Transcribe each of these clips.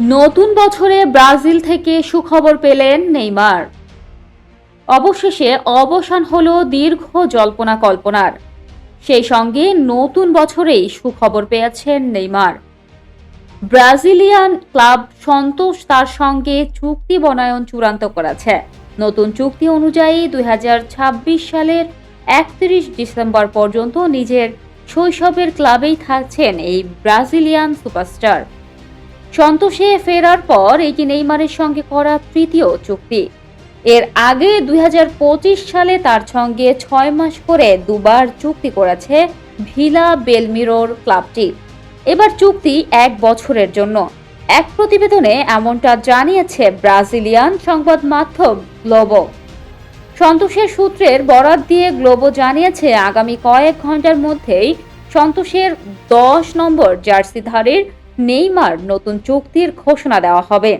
নতুন বছরে ব্রাজিল থেকে সুখবর পেলেন নেইমার। অবশেষে অবসান হল দীর্ঘ জল্পনা কল্পনার। সেই সঙ্গে নতুন বছরেই সুখবর পেয়েছেন নেইমার। ব্রাজিলিয়ান ক্লাব সন্তোষ তার সঙ্গে চুক্তি বনায়ন চূড়ান্ত করেছে। নতুন চুক্তি অনুযায়ী দুই হাজার ছাব্বিশ সালের একত্রিশ ডিসেম্বর পর্যন্ত নিজের শৈশবের ক্লাবেই থাকছেন এই ব্রাজিলিয়ান সুপারস্টার। সন্তোষে ফেরার পর এটি নেইমারের সঙ্গে করা তৃতীয় চুক্তি। এর আগে দু হাজার পঁচিশ সালে তার সঙ্গে ছয় মাস করে দুবার চুক্তি করেছে ভিলা বেলমিরোর ক্লাবটি। এবার চুক্তি এক বছরের জন্য। এক প্রতিবেদনে এমনটা জানিয়েছে ব্রাজিলিয়ান সংবাদ মাধ্যম গ্লোবো। সন্তোষের সূত্রের বরাত দিয়ে গ্লোবো জানিয়েছে, আগামী কয়েক ঘণ্টার মধ্যেই সন্তোষের দশ নম্বর জার্সিধারীর নেইমার নতুন চুক্তির ঘোষণা দেওয়া হবে।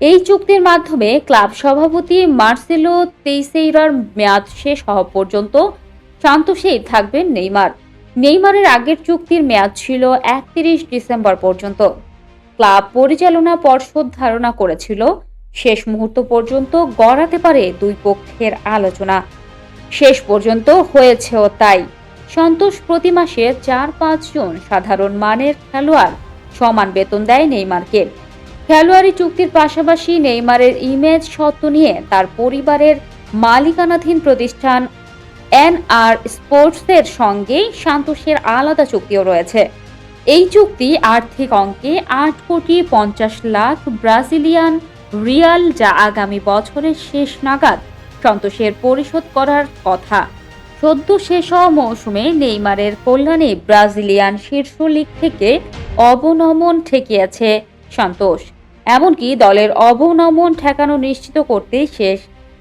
এই চুক্তির মাধ্যমে ক্লাব সভাপতি মার্সেলো তেইসেইরার মেয়াদ শেষ হওয়া পর্যন্ত সান্তোষেই থাকবেন নেইমার। নেইমারের আগের চুক্তির মেয়াদ ছিল একত্রিশ ডিসেম্বর পর্যন্ত। ক্লাব পরিচালনা পর্ষদ ধারণা করেছিল, শেষ মুহূর্ত পর্যন্ত গড়াতে পারে দুই পক্ষের আলোচনা। শেষ পর্যন্ত হয়েছেও তাই। সন্তোষ প্রতি মাসে চার পাঁচজন সাধারণ মানের খেলোয়াড় সমান বেতন দেয় নেইমারকে। খেলোয়াড়ি চুক্তির পাশাপাশি নেইমারের ইমেজ সত্ত্ব নিয়ে তার পরিবারের মালিকানাধীন প্রতিষ্ঠান এনআর স্পোর্টসের সঙ্গে সান্তোষের আলাদা চুক্তিও রয়েছে। এই চুক্তি আর্থিক অঙ্কে আট কোটি পঞ্চাশ লাখ ব্রাজিলিয়ান রিয়াল যা আগামী বছরের শেষ নাগাদ সন্তোষের পরিশোধ করার কথা। সদ্য শেষ হওয়া মৌসুমে নেইমারের কল্যাণে ব্রাজিলিয়ান শীর্ষ লিগ থেকে অবনমন ঠেকিয়েছে সন্তোষ। এমনকি দলের অবনমন ঠেকানো নিশ্চিত করতে শেষ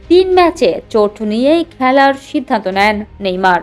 তিন ম্যাচে চোট নিয়েই খেলার সিদ্ধান্ত নেন নেইমার।